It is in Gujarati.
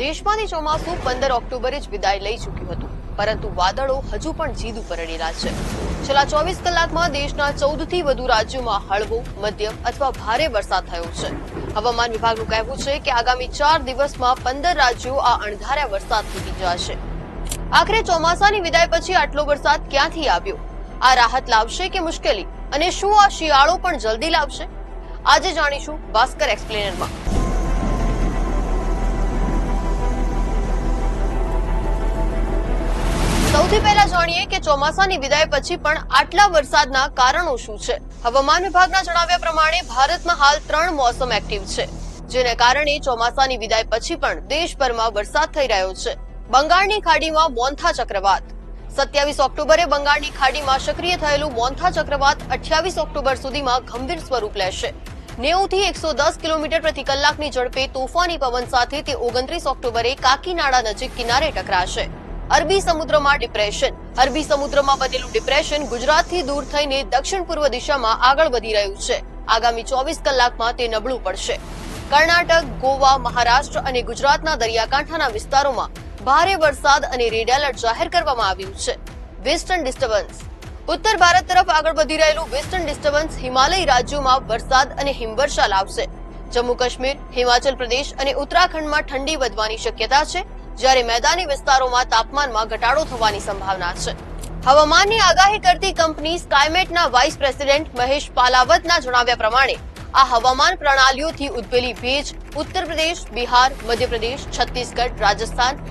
દેશમાંથી ચોમાસું પંદર ઓક્ટોબરે જ વિદાય લઈ ચૂક્યું હતું. પરંતુ વાદળો હજુ પણ જીદ ઉપર અડેલા છે. છેલ્લા ચોવીસ કલાકમાં દેશના ચૌદથી વધુ રાજ્યોમાં હળવો, મધ્યમ અથવા ભારે વરસાદ થયો છે. હવામાન વિભાગનું કહેવું છે કે આગામી ચાર દિવસમાં પંદર રાજ્યો આ અણધાર્યા વરસાદથી ભીંજાશે. આખરે ચોમાસાની વિદાય પછી આટલો વરસાદ ક્યાંથી આવ્યો? આ રાહત લાવશે કે મુશ્કેલી? અને શું આ શિયાળો પણ જલ્દી લાવશે? આજે જાણીશું ભાસ્કર એક્સપ્લેનરમાં સૌથી પહેલા જાણીએ કે ચોમાસાની વિદાય પછી પણ આટલા વરસાદના કારણો શું છે? હવામાન વિભાગના જણાવ્યા પ્રમાણે ભારતમાં હાલ ત્રણ મોસમ એક્ટિવ છે, જેને કારણે ચોમાસાની વિદાય પછી પણ દેશભરમાં વરસાદ થઈ રહ્યો છે. બંગાળની ખાડીમાં મોન્થા ચક્રવાત. સત્યાવીસ ઓક્ટોબરે બંગાળની ખાડીમાં સક્રિય થયેલું મોન્થા ચક્રવાત અઠ્યાવીસ ઓક્ટોબર સુધીમાં ગંભીર સ્વરૂપ લેશે. નેવું થી એકસો દસ કિલોમીટર પ્રતિ કલાકની ઝડપે તોફાની પવન સાથે તે ઓગણત્રીસ ઓક્ટોબરે કાકીનાડા નજીક કિનારે ટકરાશે. અરબી સમુદ્રમાં ડિપ્રેશન અરબી સમુદ્રમાં બનેલું ડિપ્રેશન ગુજરાતથી દૂર થઈને દક્ષિણ પૂર્વ દિશામાં આગળ વધી રહ્યું છે. આગામી ચોવીસ કલાકમાં તે નબળું પડશે. કર્ણાટક, ગોવા, મહારાષ્ટ્ર અને ગુજરાતના દરિયાકાંઠાના વિસ્તારોમાં ભારે વરસાદ અને રેડ એલર્ટ જાહેર કરવામાં આવ્યું છે. Western disturbance. ઉત્તર ભારત તરફ આગળ વધી રહેલું વેસ્ટર્ન ડિસ્ટર્બન્સ હિમાલય રાજ્યોમાં વરસાદ અને હિમવર્ષા લાવશે. જમ્મુ કાશ્મીર, હિમાચલ પ્રદેશ અને ઉત્તરાખંડમાં ઠંડી વધવાની શક્યતા છે. જ્યારે મેદાની વિસ્તારોમાં તાપમાનમાં ઘટાડો થવાની સંભાવના છે. હવામાનની આગાહી કરતી કંપની સ્કાયમેટના વાઇસ પ્રેસિડેન્ટ મહેશ પાલાવતના જણાવ્યા પ્રમાણે, આ હવામાન પ્રણાલીઓથી ઉદ્ભવેલી ભેજ ઉત્તર પ્રદેશ, બિહાર, મધ્યપ્રદેશ, છત્તીસગઢ, રાજસ્થાન